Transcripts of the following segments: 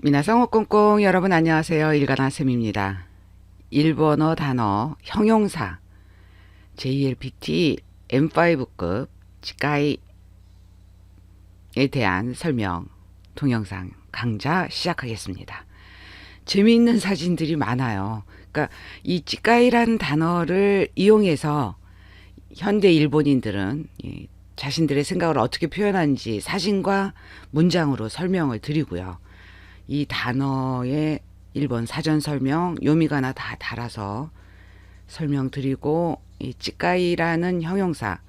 미나상 꽁꽁 여러분 안녕하세요. 일간아쌤입니다. 일본어 단어 형용사 JLPT M5급 치카이에 대한 설명 동영상 강좌 시작하겠습니다. 재미있는 사진들이 많아요. 그러니까 이 치카이라는 단어를 이용해서 현대 일본인들은 이 자신들의 생각을 어떻게 표현하는지 사진과 문장으로 설명을 드리고요. 이 단어의 일본 사전 설명, 요미가나 다 달아서 설명드리고 이 찌까이라는 형용사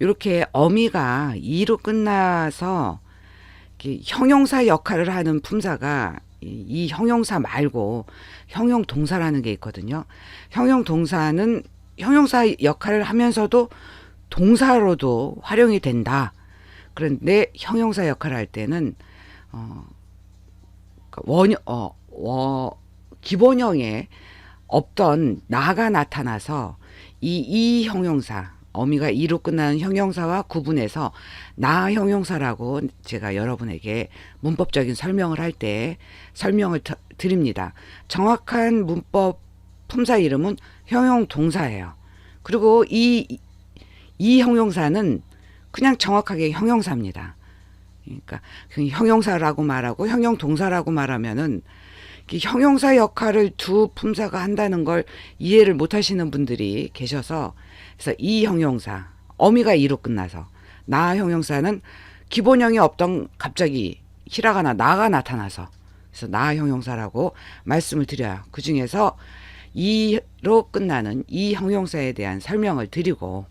이렇게 어미가 이로 끝나서 이렇게 형용사 역할을 하는 품사가 이, 이 형용사 말고 형용 동사라는 게 있거든요. 형용 동사는 형용사 역할을 하면서도 동사로도 활용이 된다. 그런데 형용사 역할을 할 때는 어, 원, 어, 워, 기본형에 없던 나가 나타나서 이, 이 형용사, 어미가 이로 끝나는 형용사와 구분해서 나 형용사라고 제가 여러분에게 문법적인 설명을 할 때 설명을 드- 드립니다. 정확한 문법 품사 이름은 형용 동사예요. 그리고 이, 이 형용사는 그냥 정확하게 형용사입니다. 그러니까 그 형용사라고 말하고 형용 동사라고 말하면은 이 형용사 역할을 두 품사가 한다는 걸 이해를 못 하시는 분들이 계셔서 그래서 이 형용사 어미가 이로 끝나서 나 형용사는 기본형이 없던 갑자기 히라가나 나가 나타나서 그래서 나 형용사라고 말씀을 드려요. 그 중에서 이로 끝나는 이 형용사에 대한 설명을 드리고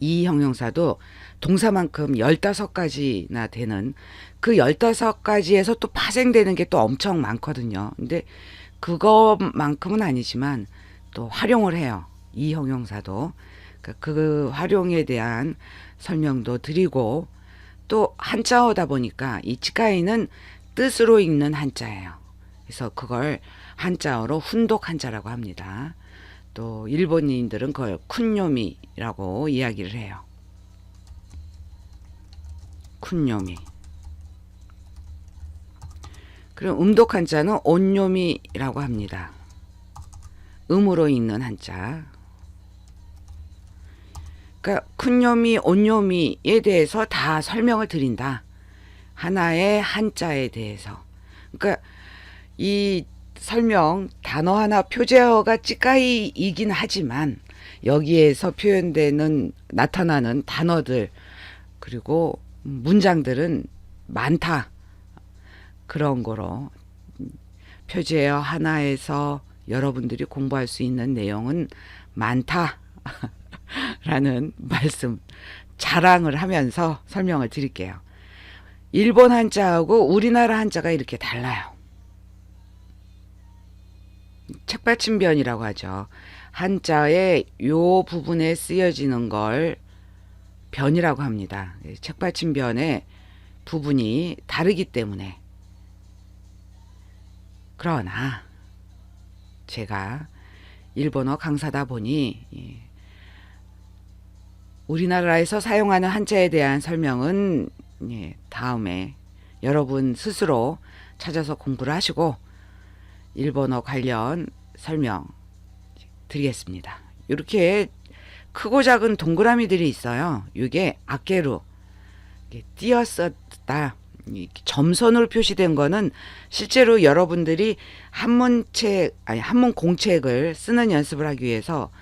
이 형용사도 동사만큼 15가지나 되는 그 15가지에서 또 파생되는 게 또 엄청 많거든요. 근데 그것만큼은 아니지만 또 활용을 해요. 이 형용사도. 그러니까 그 활용에 대한 설명도 드리고 또 한자어다 보니까 이 치카이는 뜻으로 읽는 한자예요. 그래서 그걸 한자어로 훈독 한자라고 합니다. 또 일본인들은 그걸 쿤요미라고 이야기를 해요. 쿤요미. 그리고 음독 한자는 온요미라고 합니다. 음으로 읽는 한자. 그러니까 쿤요미, 온요미에 대해서 다 설명을 드린다. 하나의 한자에 대해서. 그러니까 이 설명 단어 하나 표제어가 찌까이이긴 하지만 여기에서 표현되는 나타나는 단어들 그리고 문장들은 많다 그런 거로 표제어 하나에서 여러분들이 공부할 수 있는 내용은 많다 라는 말씀 자랑을 하면서 설명을 드릴게요. 일본 한자하고 우리나라 한자가 이렇게 달라요. 책받침변이라고 하죠. 한자의 요 부분에 쓰여지는 걸 변이라고 합니다. 책받침 변의 부분이 다르기 때문에. 그러나 제가 일본어 강사다 보니 예, 우리나라에서 사용하는 한자에 대한 설명은 예, 다음에 여러분 스스로 찾아서 공부를 하시고 일본어 관련 설명 드리겠습니다. 이렇게 크고 작은 동그라미들이 있어요. 이게 이게 띄었었다. 이 점선으로 표시된 거는 실제로 여러분들이 한문책 아니 한문 공책을 쓰는 연습을 하기 위해서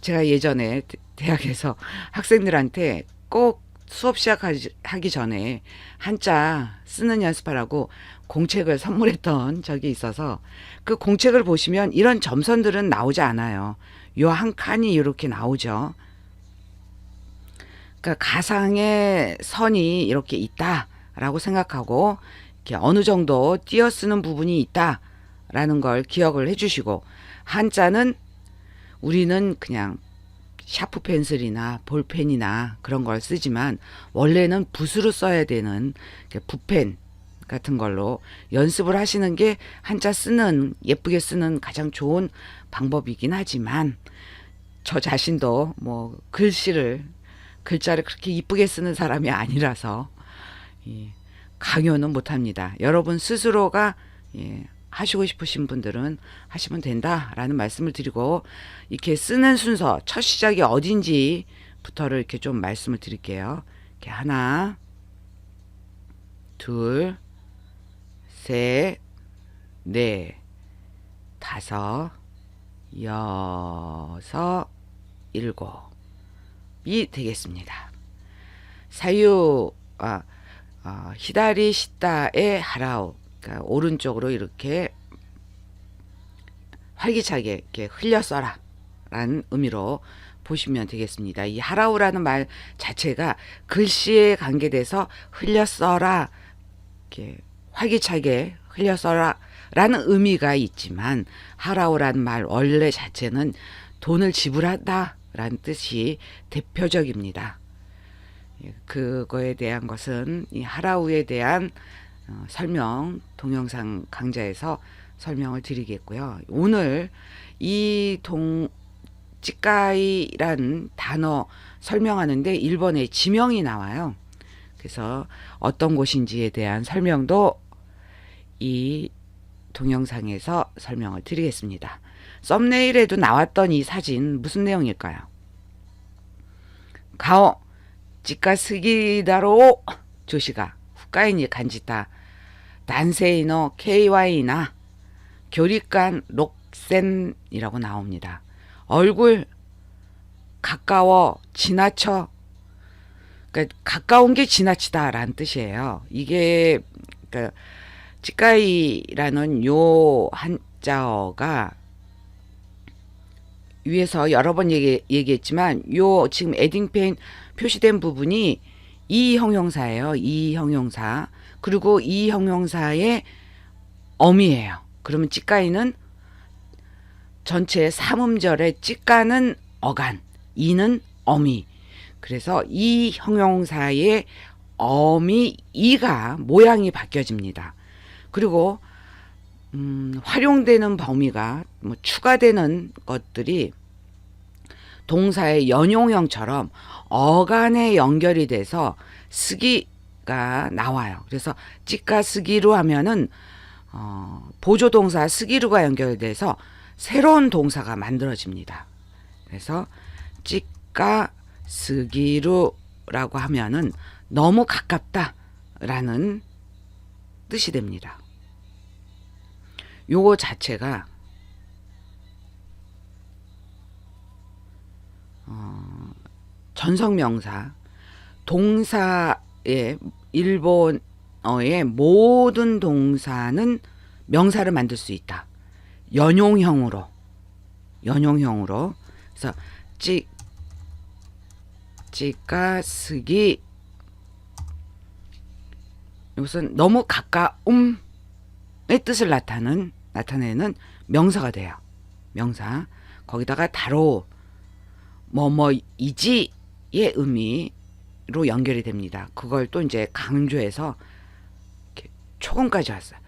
제가 예전에 대- 대학에서 학생들한테 꼭 수업 시작하기 전에 한자 쓰는 연습하라고 공책을 선물했던 적이 있어서 그 공책을 보시면 이런 점선들은 나오지 않아요. 요 한 칸이 이렇게 나오죠. 그러니까 가상의 선이 이렇게 있다라고 생각하고 이렇게 어느 정도 띄어쓰는 부분이 있다라는 걸 기억을 해주시고 한자는 우리는 그냥 샤프 펜슬이나 볼펜이나 그런 걸 쓰지만 원래는 붓으로 써야 되는 붓펜 같은 걸로 연습을 하시는 게 한자 쓰는 예쁘게 쓰는 가장 좋은 방법이긴 하지만 저 자신도 뭐 글씨를 글자를 그렇게 이쁘게 쓰는 사람이 아니라서 이 강요는 못합니다. 여러분 스스로가 예, 하시고 싶으신 분들은 하시면 된다라는 말씀을 드리고 이렇게 쓰는 순서 첫 시작이 어딘지부터를 이렇게 좀 말씀을 드릴게요. 이렇게 하나, 둘, 셋, 넷, 다섯, 여섯, 일곱이 되겠습니다. 사유 아, 어, 히다리 시다의 하라우 그러니까 오른쪽으로 이렇게 활기차게 이렇게 흘려 써라 라는 의미로 보시면 되겠습니다. 이 하라우라는 말 자체가 글씨에 관계돼서 흘려 써라 이렇게 활기차게 흘려 써라 라는 의미가 있지만 하라우라는 말 원래 자체는 돈을 지불하다 라는 뜻이 대표적입니다. 예, 그거에 대한 것은 이 하라우에 대한 어, 어, 설명 동영상 강좌에서 설명을 드리겠고요. 오늘 이 동, 찌까이란 단어 설명하는데 1번에 지명이 나와요. 그래서 어떤 곳인지에 대한 설명도 이 동영상에서 설명을 드리겠습니다. 썸네일에도 나왔던 이 사진 무슨 내용일까요? 가오 찌까스기다로 조시가 국가인이 간지다. 난세이너 KY나 교리간 록센이라고 나옵니다. 얼굴 가까워 지나쳐 그러니까 가까운 게 지나치다라는 뜻이에요. 이게 그러니까 치카이라는 요 한자어가 위에서 여러 번 얘기, 했지만요 지금 에딩펜 표시된 부분이 이 형용사예요. 이 형용사. 그리고 이 형용사의 어미예요. 그러면 찌까이는 전체 삼음절에 찌까는 어간, 이는 어미. 그래서 이 형용사의 어미 이가 모양이 바뀌어집니다. 그리고 음, 활용되는 범위가 뭐 추가되는 것들이 동사의 연용형처럼 어간에 연결이 돼서 쓰기가 나와요. 그래서 찌까 쓰기로 하면은 어, 보조 동사 쓰기루가 연결돼서 새로운 동사가 만들어집니다. 그래서 찌까 쓰기루라고 하면은 너무 가깝다라는 뜻이 됩니다. 요거 자체가 전성명사. 동사의 일본어의 모든 동사는 명사를 만들 수 있다. 연용형으로. 연용형으로. 그래서 찌 찌까 쓰기. 이것은 너무 가까움의 뜻을 나타내는 나타내는 명사가 돼요. 명사. 거기다가 다로 뭐뭐이지 의 의미로 연결이 됩니다. 그걸 또 이제 강조해서 초음까지 왔어요.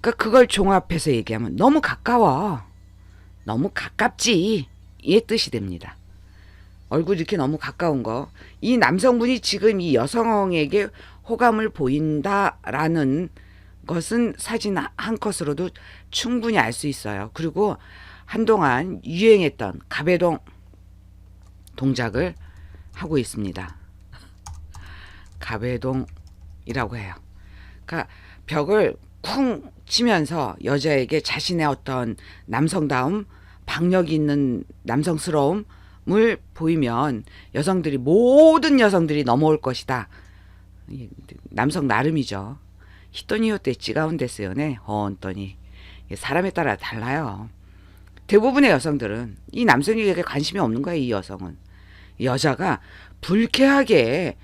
그러니까 그걸 종합해서 얘기하면 너무 가까워. 너무 가깝지. 의 뜻이 됩니다. 얼굴 이렇게 너무 가까운 거. 이 남성분이 지금 이 여성에게 호감을 보인다라는 것은 사진 한 컷으로도 충분히 알 수 있어요. 그리고 한동안 유행했던 가베동 동작을 하고 있습니다. 가베동이라고 해요. 그러니까 벽을 쿵 치면서 여자에게 자신의 어떤 남성다움, 박력 있는 남성스러움을 보이면 여성들이 모든 여성들이 넘어올 것이다. 남성 나름이죠. 히토니요 때 찌가운 데스요네 헌더니 사람에 따라 달라요. 대부분의 여성들은 이 남성에게 관심이 없는 거예요. 이 여성은 여자가 불쾌하게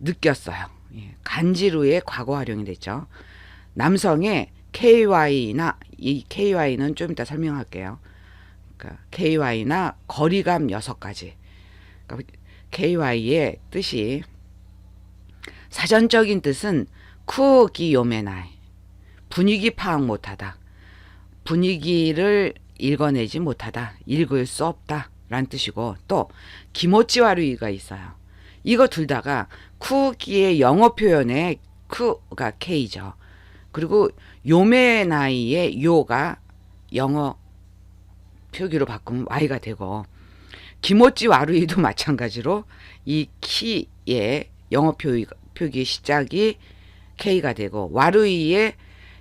느꼈어요. 예, 간지루의 과거 활용이 됐죠. 남성의 KY나 이 KY는 좀 이따 설명할게요. 그러니까 KY나 거리감 여섯 가지. 그러니까 KY의 뜻이 사전적인 뜻은 쿠기 요메나이 분위기 파악 못하다. 분위기를 읽어내지 못하다. 읽을 수 없다. 라는 뜻이고 또 기모찌와루이가 있어요. 이거 둘 다가 쿠기의 영어 표현에 쿠가 K죠. 그리고 요메 나이의 요가 영어 표기로 바꾸면 Y가 되고 기모찌 와루이도 마찬가지로 이 키의 영어 표기, 표기 시작이 K가 되고 와루이의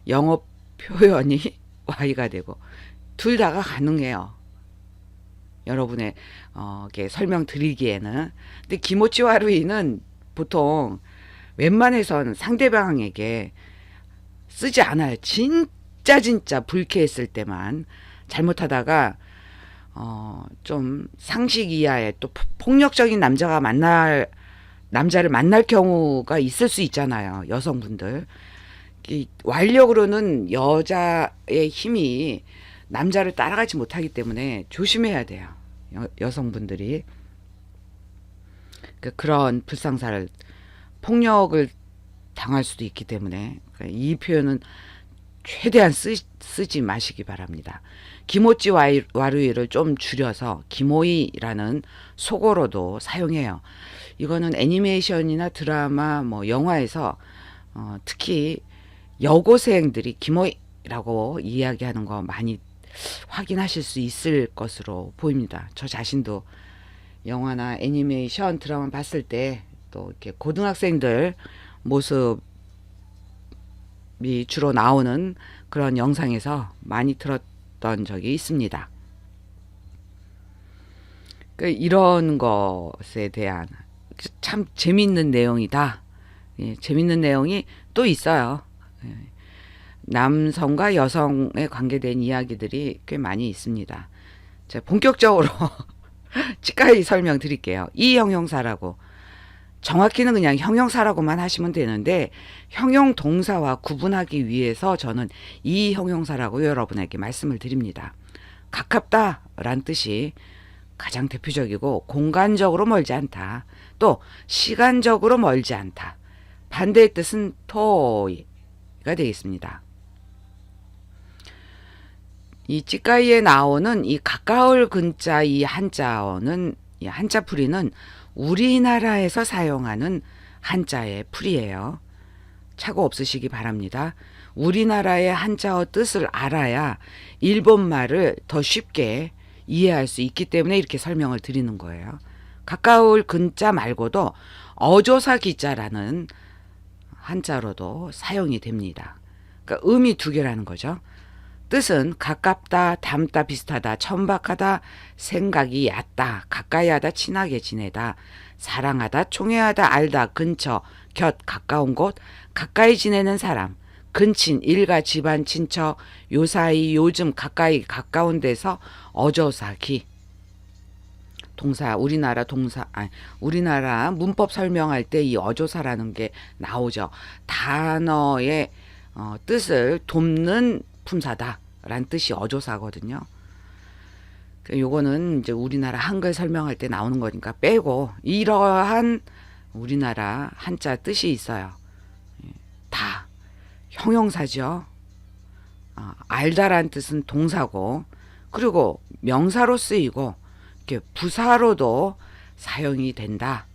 영어 표현이 Y가 되고 둘 다가 가능해요. 여러분의 어, 게 설명드리기에는 근데 기모찌 와루이는 보통 웬만해선 상대방에게 쓰지 않아요. 진짜 진짜 불쾌했을 때만 잘못하다가 어, 좀 상식 이하의 또 포- 폭력적인 남자가 만날 남자를 만날 경우가 있을 수 있잖아요. 여성분들. 이 완력으로는 여자의 힘이 남자를 따라가지 못하기 때문에 조심해야 돼요. 여, 여성분들이. 그 그런 불상사를 폭력을 당할 수도 있기 때문에 그이 표현은 최대한 쓰, 쓰지 마시기 바랍니다. 와이- 와루이를 좀 줄여서 기모이라는 속어로도 사용해요. 이거는 애니메이션이나 드라마, 뭐 영화에서 어, 특히 여고생들이 기모이라고 이야기하는 거 많이 확인하실 수 있을 것으로 보입니다. 저 자신도 영화나 애니메이션 드라마 봤을 때 또 이렇게 고등학생들 모습이 주로 나오는 그런 영상에서 많이 들었던 적이 있습니다. 그 이런 것에 대한 참 재미있는 내용이다. 예, 재미있는 내용이 또 있어요. 예, 남성과 여성에 관계된 이야기들이 꽤 많이 있습니다. 자, 본격적으로 치과이 설명 드릴게요. 이 형용사라고 정확히는 그냥 형용사라고만 하시면 되는데 형용 동사와 구분하기 위해서 저는 이 형용사라고 여러분에게 말씀을 드립니다. 가깝다란 뜻이 가장 대표적이고 공간적으로 멀지 않다. 또 시간적으로 멀지 않다. 반대의 뜻은 토이가 되겠습니다. 이 찌까이에 나오는 이 가까울 근자 이 한자어는 이 한자 풀이는 우리나라에서 사용하는 한자의 풀이에요. 착오 없으시기 바랍니다. 우리나라의 한자어 뜻을 알아야 일본 말을 더 쉽게 이해할 수 있기 때문에 이렇게 설명을 드리는 거예요. 가까울 근자 말고도 어조사 기자라는 한자로도 사용이 됩니다. 그러니까 의미 두 개라는 거죠. 뜻은 가깝다, 닮다, 비슷하다, 천박하다, 생각이 얕다, 가까이 하다, 친하게 지내다, 사랑하다, 총애하다, 알다, 근처, 곁, 가까운 곳, 가까이 지내는 사람, 근친, 일가, 집안, 친척, 요사이, 요즘, 가까이, 가까운 데서 어조사기. 동사, 우리나라 동사, 아니, 우리나라 문법 설명할 때 이 어조사라는 게 나오죠. 단어의 어, 뜻을 돕는 품사다라는 뜻이 어조사거든요. 그 요거는 이제 우리나라 한글 설명할 때 나오는 거니까 빼고 이러한 우리나라 한자 뜻이 있어요. 예, 다 형용사죠. 아, 알다란 뜻은 동사고 그리고 명사로 쓰이고 이렇게 부사로도 사용이 된다.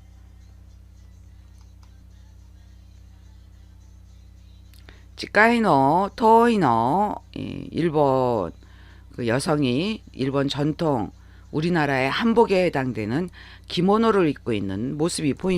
치카이노, 토이노, 이 일본 그 여성이 일본 전통 우리나라의 한복에 해당되는 기모노를 입고 있는 모습이 보입니다.